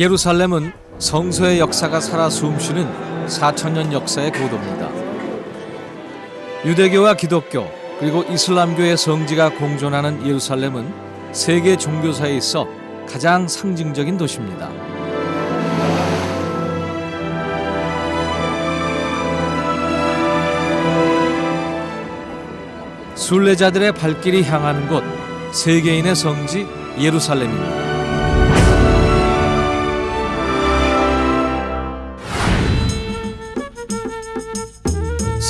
예루살렘은 성서의 역사가 살아 숨쉬는 4천년 역사의 고도입니다. 유대교와 기독교 그리고 이슬람교의 성지가 공존하는 예루살렘은 세계 종교사에 있어 가장 상징적인 도시입니다. 순례자들의 발길이 향하는 곳 세계인의 성지 예루살렘입니다.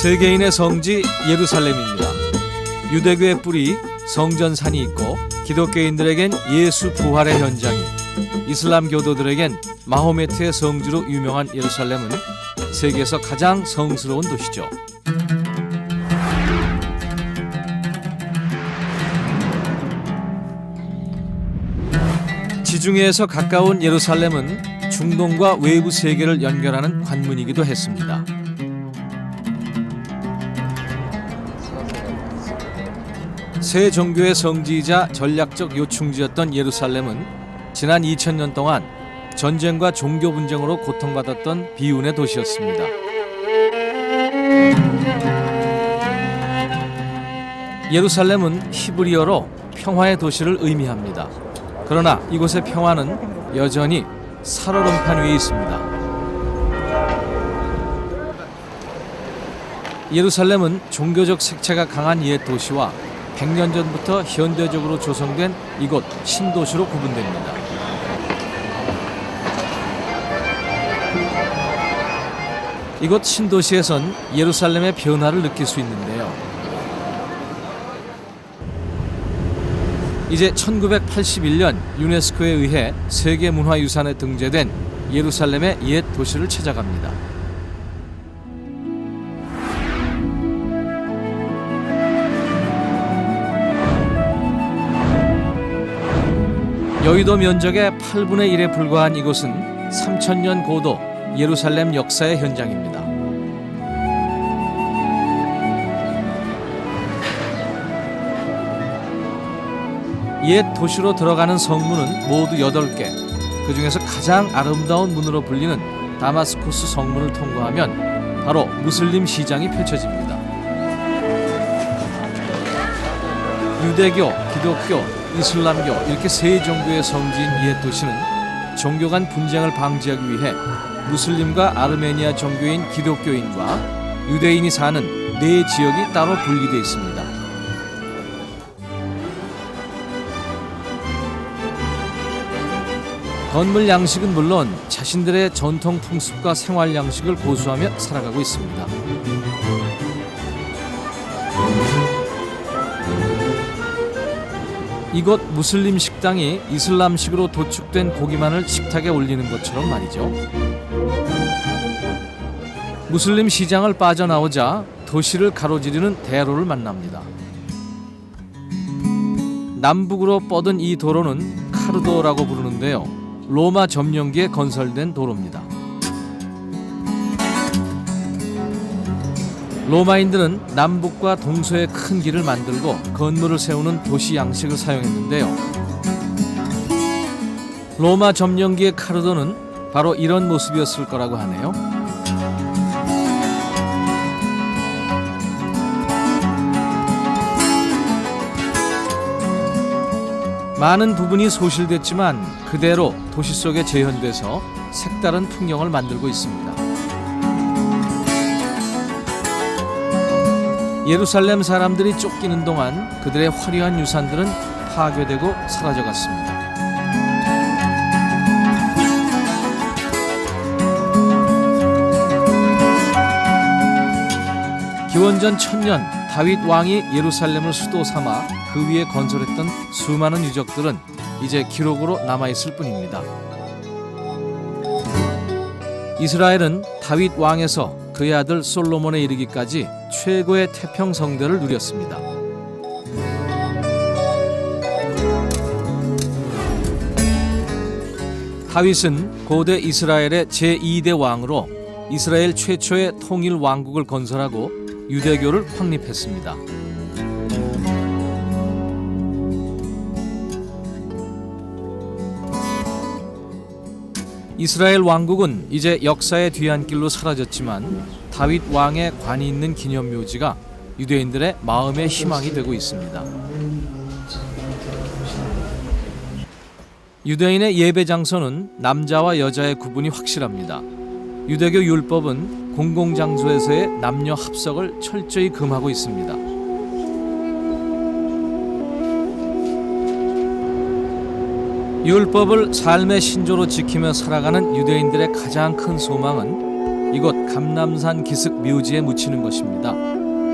세계인의 성지 예루살렘입니다. 유대교의 뿌리 성전산이 있고 기독교인들에겐 예수 부활의 현장이 이슬람 교도들에겐 마호메트의 성지로 유명한 예루살렘은 세계에서 가장 성스러운 도시죠. 지중해에서 가까운 예루살렘은 중동과 외부 세계를 연결하는 관문이기도 했습니다. 새 종교의 성지이자 전략적 요충지였던 예루살렘은 지난 2000년 동안 전쟁과 종교 분쟁으로 고통받았던 비운의 도시였습니다. 예루살렘은 히브리어로 평화의 도시를 의미합니다. 그러나 이곳의 평화는 여전히 살얼음판 위에 있습니다. 예루살렘은 종교적 색채가 강한 옛 도시와 100년 전부터 현대적으로 조성된 이곳 신도시로 구분됩니다. 이곳 신도시에선 예루살렘의 변화를 느낄 수 있는데요. 이제 1981년 유네스코에 의해 세계문화유산에 등재된 예루살렘의 옛 도시를 찾아갑니다. 여의도 면적의 8분의 1에 불과한 이곳은 3천년 고도 예루살렘 역사의 현장입니다. 옛 도시로 들어가는 성문은 모두 8개. 그 중에서 가장 아름다운 문으로 불리는 다마스쿠스 성문을 통과하면 바로 무슬림 시장이 펼쳐집니다. 유대교, 기독교, 이슬람교 이렇게 세 종교의 성지인 옛 도시는 종교 간 분쟁을 방지하기 위해 무슬림과 아르메니아 종교인 기독교인과 유대인이 사는 네 지역이 따로 분리되어 있습니다. 건물 양식은 물론 자신들의 전통 풍습과 생활 양식을 고수하며 살아가고 있습니다. 이곳 무슬림 식당이 이슬람식으로 도축된 고기만을 식탁에 올리는 것처럼 말이죠. 무슬림 시장을 빠져나오자 도시를 가로지르는 대로를 만납니다. 남북으로 뻗은 이 도로는 카르도라고 부르는데요. 로마 점령기에 건설된 도로입니다. 로마인들은 남북과 동서의 큰 길을 만들고 건물을 세우는 도시 양식을 사용했는데요. 로마 점령기의 카르도는 바로 이런 모습이었을 거라고 하네요. 많은 부분이 소실됐지만 그대로 도시 속에 재현돼서 색다른 풍경을 만들고 있습니다. 예루살렘 사람들이 쫓기는 동안 그들의 화려한 유산들은 파괴되고 사라져갔습니다. 기원전 천년 다윗 왕이 예루살렘을 수도 삼아 그 위에 건설했던 수많은 유적들은 이제 기록으로 남아 있을 뿐입니다. 이스라엘은 다윗 왕에서 그의 아들 솔로몬에 이르기까지 최고의 태평 성대를 누렸습니다. 다윗은 고대 이스라엘의 제2대 왕으로 이스라엘 최초의 통일 왕국을 건설하고 유대교를 확립했습니다. 이스라엘 왕국은 이제 역사의 뒤안길로 사라졌지만 다윗 왕의 관이 있는 기념 묘지가 유대인들의 마음의 희망이 되고 있습니다. 유대인의 예배 장소는 남자와 여자의 구분이 확실합니다. 유대교 율법은 공공 장소에서의 남녀 합석을 철저히 금하고 있습니다. 율법을 삶의 신조로 지키며 살아가는 유대인들의 가장 큰 소망은 감남산 기슭 묘지에 묻히는 것입니다.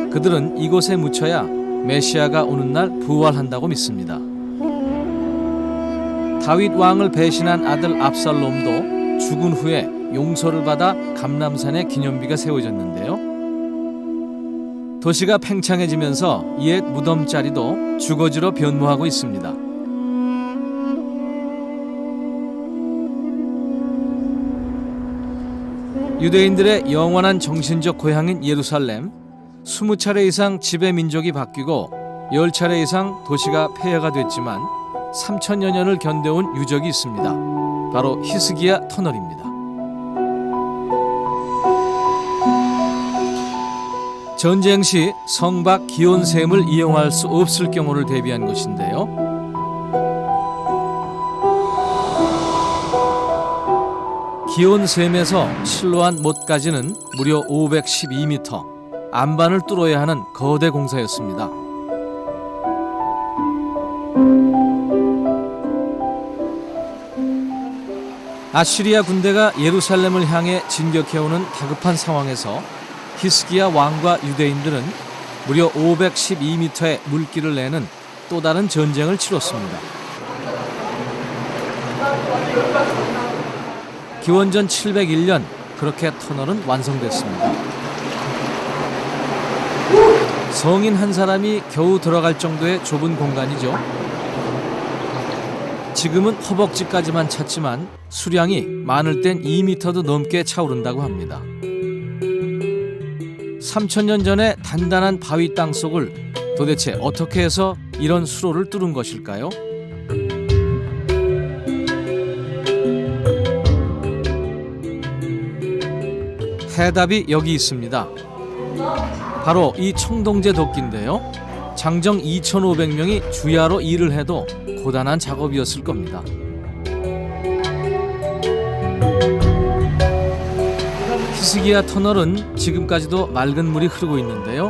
그들은 이곳에 묻혀야 메시아가 오는 날 부활한다고 믿습니다. 다윗 왕을 배신한 아들 압살롬도 죽은 후에 용서를 받아 감남산에 기념비가 세워졌는데요. 도시가 팽창해지면서 옛 무덤 자리도 주거지로 변모하고 있습니다. 유대인들의 영원한 정신적 고향인 예루살렘 20차례 이상 지배 민족이 바뀌고 10차례 이상 도시가 폐허가 됐지만 3천여 년을 견뎌온 유적이 있습니다. 바로 히스기야 터널입니다. 전쟁 시 성박 기온샘을 이용할 수 없을 경우를 대비한 것인데요. 기온샘에서 실로한 못까지는 무려 512m, 안반을 뚫어야 하는 거대 공사였습니다. 아시리아 군대가 예루살렘을 향해 진격해오는 다급한 상황에서 히스기야 왕과 유대인들은 무려 512m의 물길을 내는 또 다른 전쟁을 치렀습니다. 기원전 701년 그렇게 터널은 완성됐습니다. 성인 한 사람이 겨우 들어갈 정도의 좁은 공간이죠. 지금은 허벅지까지만 찼지만 수량이 많을 땐 2m도 넘게 차오른다고 합니다. 3천년 전에 단단한 바위 땅 속을 도대체 어떻게 해서 이런 수로를 뚫은 것일까요? 해답이 여기 있습니다. 바로 이 청동제 도끼인데요. 장정 2,500명이 주야로 일을 해도 고단한 작업이었을 겁니다. 히스기야 터널은 지금까지도 맑은 물이 흐르고 있는데요.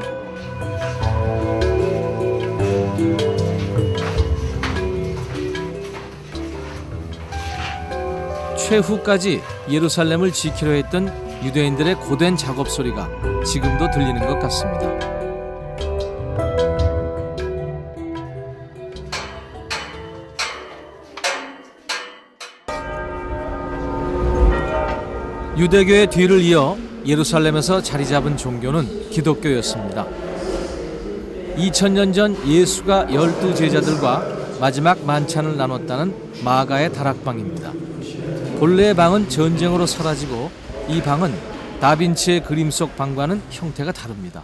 최후까지 예루살렘을 지키려 했던 유대인들의 고된 작업 소리가 지금도 들리는 것 같습니다. 유대교의 뒤를 이어 예루살렘에서 자리 잡은 종교는 기독교였습니다. 2000년 전 예수가 열두 제자들과 마지막 만찬을 나눴다는 마가의 다락방입니다. 본래의 방은 전쟁으로 사라지고 이 방은 다빈치의 그림 속 방과는 형태가 다릅니다.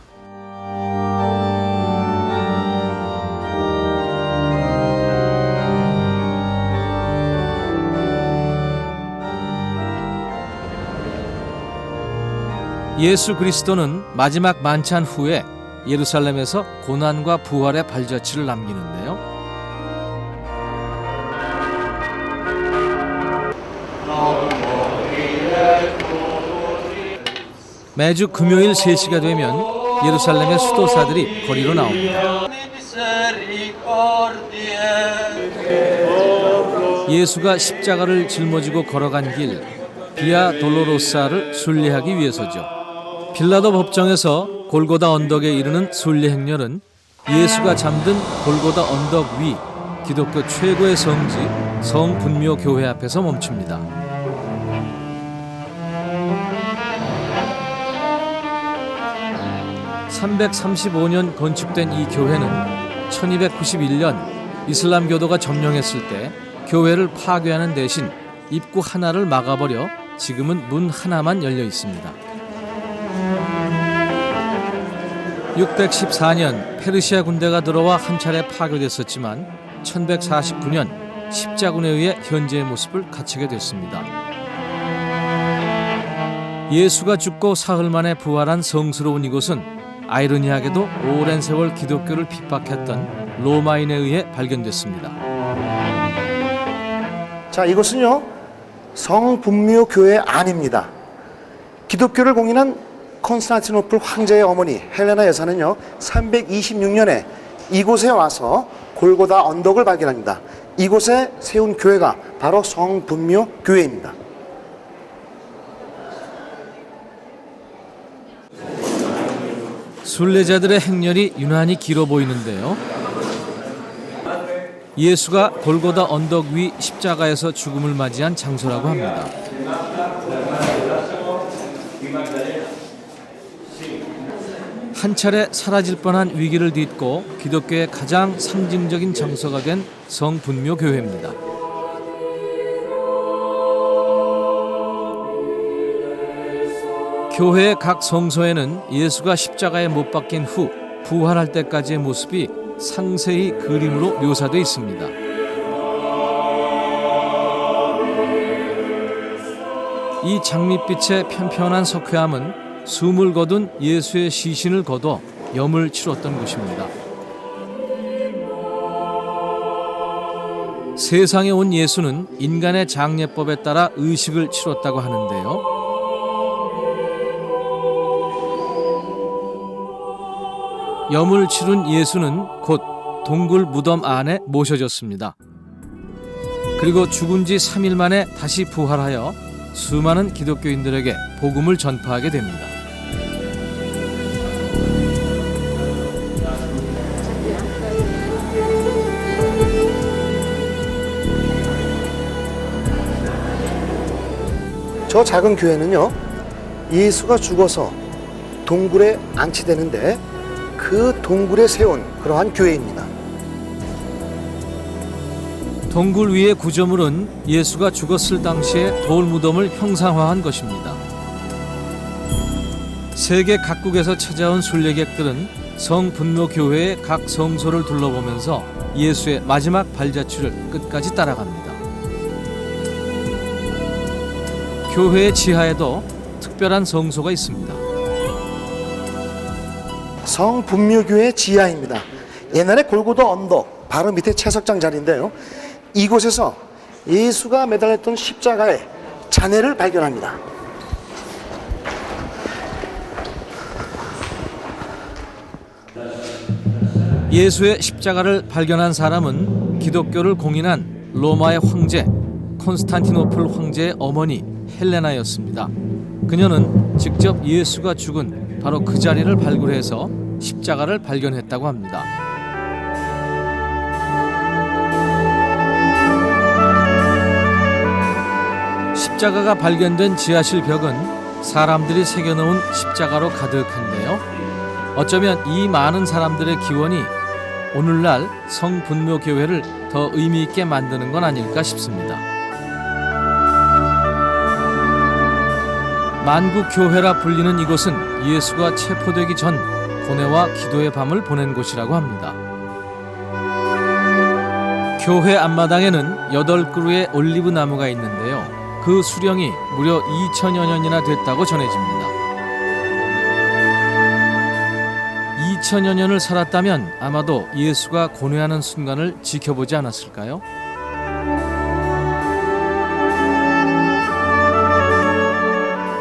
예수 그리스도는 마지막 만찬 후에 예루살렘에서 고난과 부활의 발자취를 남기는데요. 매주 금요일 3시가 되면 예루살렘의 수도사들이 거리로 나옵니다. 예수가 십자가를 짊어지고 걸어간 길 비아 돌로로사를 순례하기 위해서죠. 빌라도 법정에서 골고다 언덕에 이르는 순례 행렬은 예수가 잠든 골고다 언덕 위 기독교 최고의 성지 성분묘 교회 앞에서 멈춥니다. (335년) 건축된 이 교회는 (1291년) 이슬람교도가 점령했을 때 교회를 파괴하는 대신 입구 하나를 막아버려 지금은 문 하나만 열려 있습니다. 614년 페르시아 군대가 들어와 한 차례 파괴됐었지만 1149년 십자군에 의해 현재의 모습을 갖추게 됐습니다. 예수가 죽고 사흘 만에 부활한 성스러운 이곳은 아이러니하게도 오랜 세월 기독교를 핍박했던 로마인에 의해 발견됐습니다. 자, 이곳은요, 성분묘 교회 안입니다. 기독교를 공인한 콘스탄티노플 황제의 어머니 헬레나 여사는요, 326년에 이곳에 와서 골고다 언덕을 발견합니다. 이곳에 세운 교회가 바로 성분묘 교회입니다. 순례자들의 행렬이 유난히 길어 보이는데요. 예수가 골고다 언덕 위 십자가에서 죽음을 맞이한 장소라고 합니다. 한 차례 사라질 뻔한 위기를 딛고 기독교의 가장 상징적인 장소가 된 성분묘 교회입니다. 교회의 각 성소에는 예수가 십자가에 못 박힌 후 부활할 때까지의 모습이 상세히 그림으로 묘사되어 있습니다. 이 장밋빛의 편편한 석회암은 숨을 거둔 예수의 시신을 거둬 염을 치렀던 곳입니다. 세상에 온 예수는 인간의 장례법에 따라 의식을 치렀다고 하는데요. 염을 치른 예수는 곧 동굴 무덤 안에 모셔졌습니다. 그리고 죽은 지 3일 만에 다시 부활하여 수많은 기독교인들에게 복음을 전파하게 됩니다. 저 작은 교회는요, 예수가 죽어서 동굴에 안치되는데 그 동굴에 세운 그러한 교회입니다. 동굴 위의 구조물은 예수가 죽었을 당시의 돌 무덤을 형상화한 것입니다. 세계 각국에서 찾아온 순례객들은 성분노 교회의 각 성소를 둘러보면서 예수의 마지막 발자취를 끝까지 따라갑니다. 교회의 지하에도 특별한 성소가 있습니다. 성분묘교회 지하입니다. 옛날에 골고다 언덕 바로 밑에 채석장 자리인데요. 이곳에서 예수가 매달렸던 십자가에 잔해를 발견합니다. 예수의 십자가를 발견한 사람은 기독교를 공인한 로마의 황제 콘스탄티노플 황제의 어머니 헬레나였습니다. 그녀는 직접 예수가 죽은 바로 그 자리를 발굴해서 십자가를 발견했다고 합니다. 십자가가 발견된 지하실 벽은 사람들이 새겨놓은 십자가로 가득한데요. 어쩌면 이 많은 사람들의 기원이 오늘날 성분묘 교회를 더 의미 있게 만드는 건 아닐까 싶습니다. 만국 교회라 불리는 이곳은 예수가 체포되기 전 고뇌와 기도의 밤을 보낸 곳이라고 합니다. 교회 앞마당에는 여덟 그루의 올리브 나무가 있는데요. 그 수령이 무려 2천여 년이나 됐다고 전해집니다. 2천여 년을 살았다면 아마도 예수가 고뇌하는 순간을 지켜보지 않았을까요?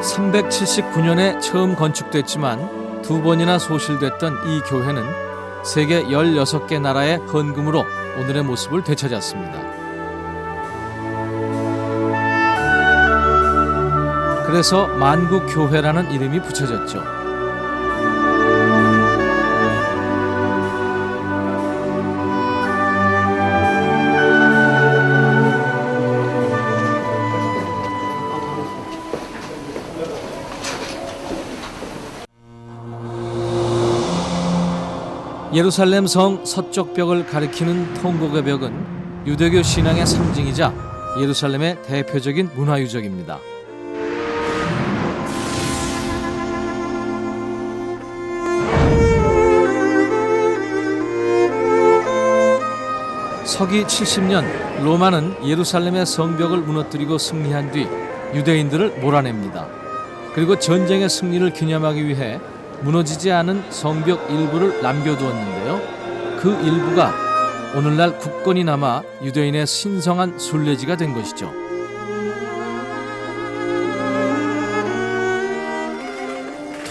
(379년에) 처음 건축됐지만 두 번이나 소실됐던 이 교회는 세계 16개 나라의 헌금으로 오늘의 모습을 되찾았습니다. 그래서 만국 교회라는 이름이 붙여졌죠. 예루살렘 성 서쪽 벽을 가리키는 통곡의 벽은 유대교 신앙의 상징이자 예루살렘의 대표적인 문화유적입니다. 서기 70년 로마는 예루살렘의 성벽을 무너뜨리고 승리한 뒤 유대인들을 몰아냅니다. 그리고 전쟁의 승리를 기념하기 위해 무너지지 않은 성벽 일부를 남겨두었는데요. 그 일부가 오늘날 굳건히 남아 유대인의 신성한 순례지가 된 것이죠.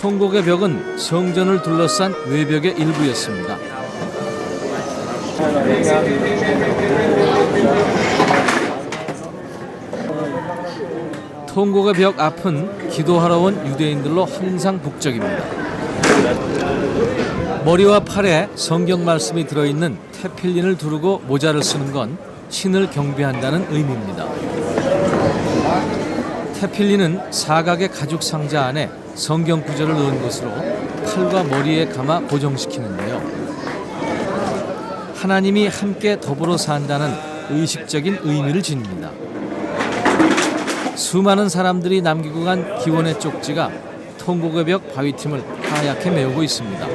통곡의 벽은 성전을 둘러싼 외벽의 일부였습니다. 통곡의 벽 앞은 기도하러 온 유대인들로 항상 북적입니다. 머리와 팔에 성경 말씀이 들어있는 테필린을 두르고 모자를 쓰는 건 신을 경배한다는 의미입니다. 테필린은 사각의 가죽 상자 안에 성경 구절을 넣은 것으로 팔과 머리에 감아 고정시키는데요. 하나님이 함께 더불어 산다는 의식적인 의미를 지닙니다. 수많은 사람들이 남기고 간 기원의 쪽지가 통곡의 벽 바위틈을 하얗게 메우고 있습니다.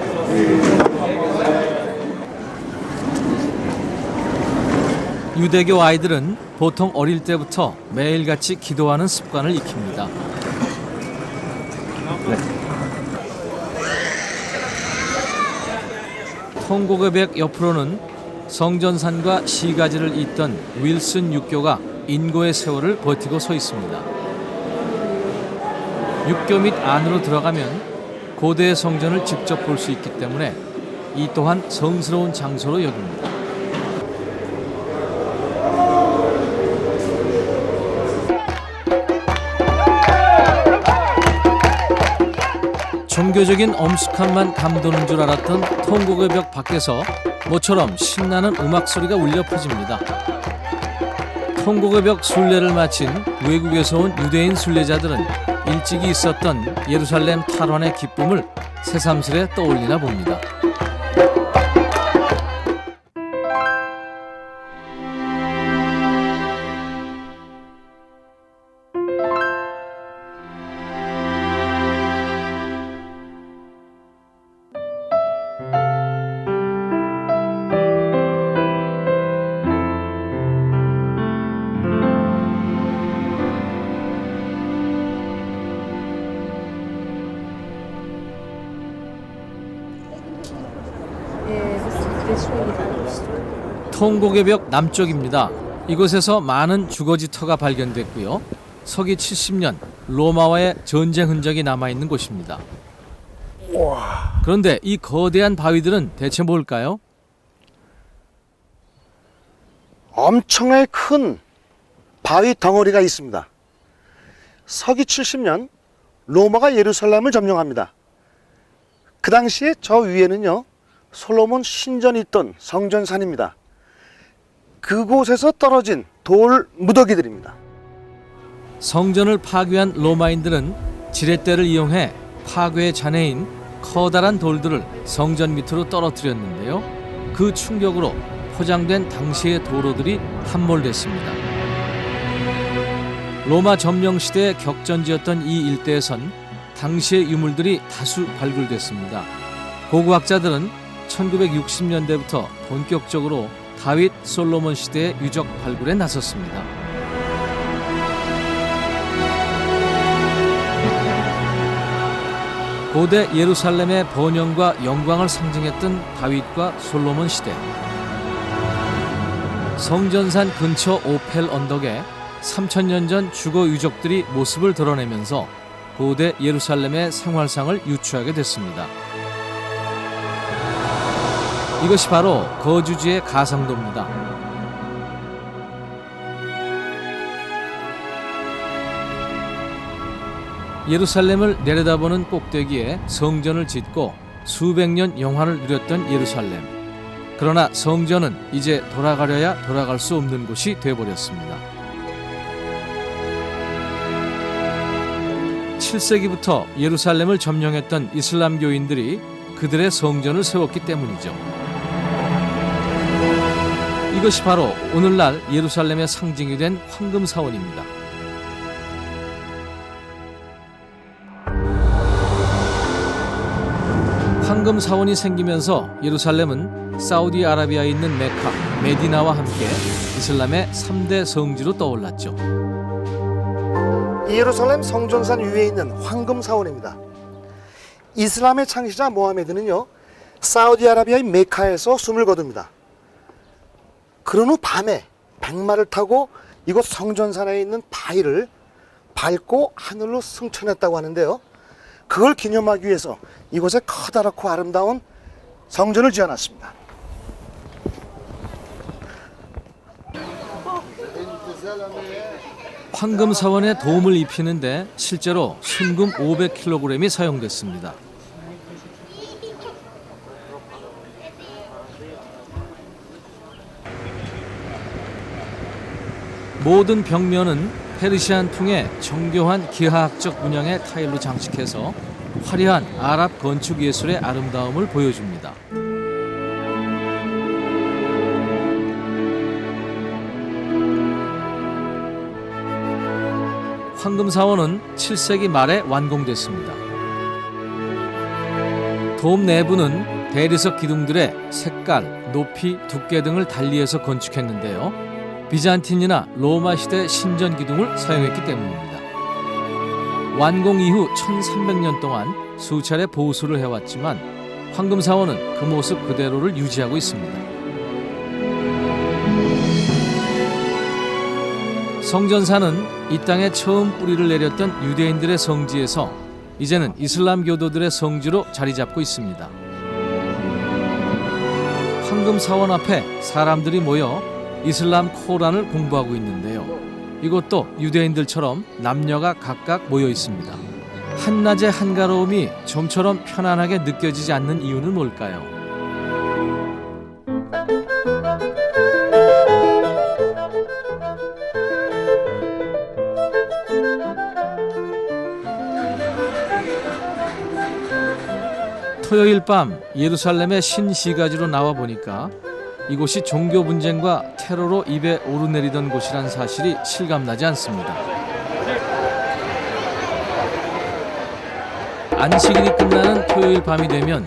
유대교 아이들은 보통 어릴 때부터 매일같이 기도하는 습관을 익힙니다. 통곡의 벽 옆으로는 성전산과 시가지를 잇던 윌슨 육교가 인고의 세월을 버티고 서 있습니다. 육교 밑 안으로 들어가면 고대 성전을 직접 볼 수 있기 때문에 이 또한 성스러운 장소로 여깁니다. 종교적인 엄숙함만 감도는 줄 알았던 통곡의 벽 밖에서 모처럼 신나는 음악 소리가 울려 퍼집니다. 통곡의 벽 순례를 마친 외국에서 온 유대인 순례자들은 일찍이 있었던 예루살렘 탈환의 기쁨을 새삼스레 떠올리나 봅니다. 통곡의 벽 남쪽입니다. 이곳에서 많은 주거지터가 발견됐고요. 서기 70년 로마와의 전쟁 흔적이 남아 있는 곳입니다. 그런데 이 거대한 바위들은 대체 뭘까요? 엄청나게 큰 바위 덩어리가 있습니다. 서기 70년 로마가 예루살렘을 점령합니다. 그 당시에 저 위에는요 솔로몬 신전이 있던 성전산입니다. 그곳에서 떨어진 돌 무더기들입니다. 성전을 파괴한 로마인들은 지렛대를 이용해 파괴의 잔해인 커다란 돌들을 성전 밑으로 떨어뜨렸는데요. 그 충격으로 포장된 당시의 도로들이 함몰됐습니다. 로마 점령 시대의 격전지였던 이 일대에선 당시의 유물들이 다수 발굴됐습니다. 고고학자들은 1960년대부터 본격적으로 다윗 솔로몬 시대의 유적 발굴에 나섰습니다. 고대 예루살렘의 번영과 영광을 상징했던 다윗과 솔로몬 시대. 성전산 근처 오펠 언덕에 3천년 전 주거 유적들이 모습을 드러내면서 고대 예루살렘의 생활상을 유추하게 됐습니다. 이것이 바로 거주지의 가상도입니다. 예루살렘을 내려다보는 꼭대기에 성전을 짓고 수백 년 영화를 누렸던 예루살렘. 그러나 성전은 이제 돌아가려야 돌아갈 수 없는 곳이 되어버렸습니다. 7세기부터 예루살렘을 점령했던 이슬람교인들이 그들의 성전을 세웠기 때문이죠. 이것이 바로 오늘날 예루살렘의 상징이 된 황금사원입니다. 황금사원이 생기면서 예루살렘은 사우디아라비아에 있는 메카, 메디나와 함께 이슬람의 3대 성지로 떠올랐죠. 예루살렘 성전산 위에 있는 황금 사원입니다. 이슬람의 창시자 모하메드는요 사우디아라비아의 메카에서 숨을 거둡니다. 그런 후 밤에 백마를 타고 이곳 성전산에 있는 바위를 밟고 하늘로 승천했다고 하는데요. 그걸 기념하기 위해서 이곳에 커다랗고 아름다운 성전을 지어놨습니다. 황금 사원에 도움을 입히는데 실제로 순금 500kg이 사용됐습니다. 모든 벽면은 페르시안 풍의 정교한 기하학적 문양의 타일로 장식해서 화려한 아랍 건축 예술의 아름다움을 보여줍니다. 황금 사원은 7세기 말에 완공됐습니다. 돔 내부는 대리석 기둥들의 색깔, 높이, 두께 등을 달리해서 건축했는데요. 비잔틴이나 로마 시대 신전 기둥을 사용했기 때문입니다. 완공 이후 1300년 동안 수차례 보수를 해왔지만 황금 사원은 그 모습 그대로를 유지하고 있습니다. 성전사는 이 땅에 처음 뿌리를 내렸던 유대인들의 성지에서 이제는 이슬람 교도들의 성지로 자리 잡고 있습니다. 황금 사원 앞에 사람들이 모여 이슬람 코란을 공부하고 있는데요. 이곳도 유대인들처럼 남녀가 각각 모여 있습니다. 한낮의 한가로움이 좀처럼 편안하게 느껴지지 않는 이유는 뭘까요? 토요일 밤 예루살렘의 신시가지로 나와 보니까 이곳이 종교 분쟁과 테러로 입에 오르내리던 곳이란 사실이 실감나지 않습니다. 안식일이 끝나는 토요일 밤이 되면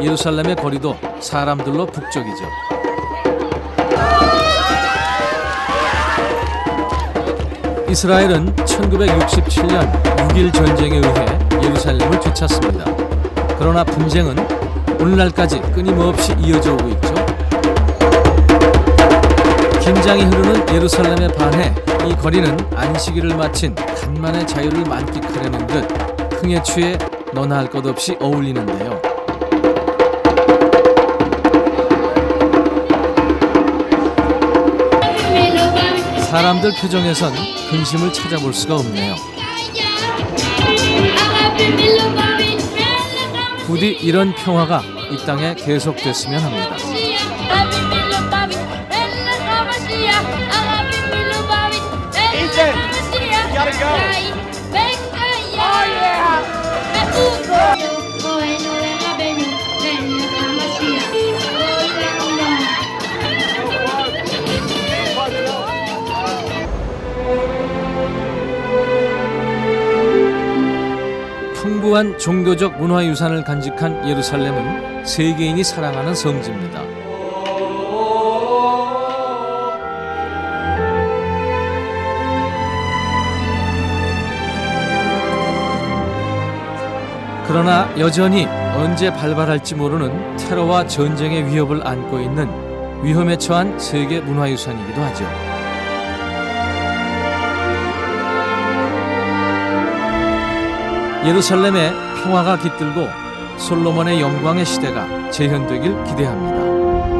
예루살렘의 거리도 사람들로 북적이죠. 이스라엘은 1967년 6일 전쟁에 의해 예루살렘을 되찾습니다. 그러나 분쟁은 오늘날까지 끊임없이 이어져 오고 있죠. 긴장이 흐르는 예루살렘에 반해 이 거리는 안식일을 마친 간만의 자유를 만끽하려는 듯 흥에 취해 너나 할 것 없이 어울리는데요. 사람들 표정에선 근심을 찾아볼 수가 없네요. 부디 이런 평화가 이 땅에 계속됐으면 합니다. 풍부한 종교적 문화유산을 간직한 예루살렘은 세계인이 사랑하는 성지입니다. 그러나 여전히 언제 발발할지 모르는 테러와 전쟁의 위협을 안고 있는 위험에 처한 세계 문화유산이기도 하죠. 예루살렘에 평화가 깃들고 솔로몬의 영광의 시대가 재현되길 기대합니다.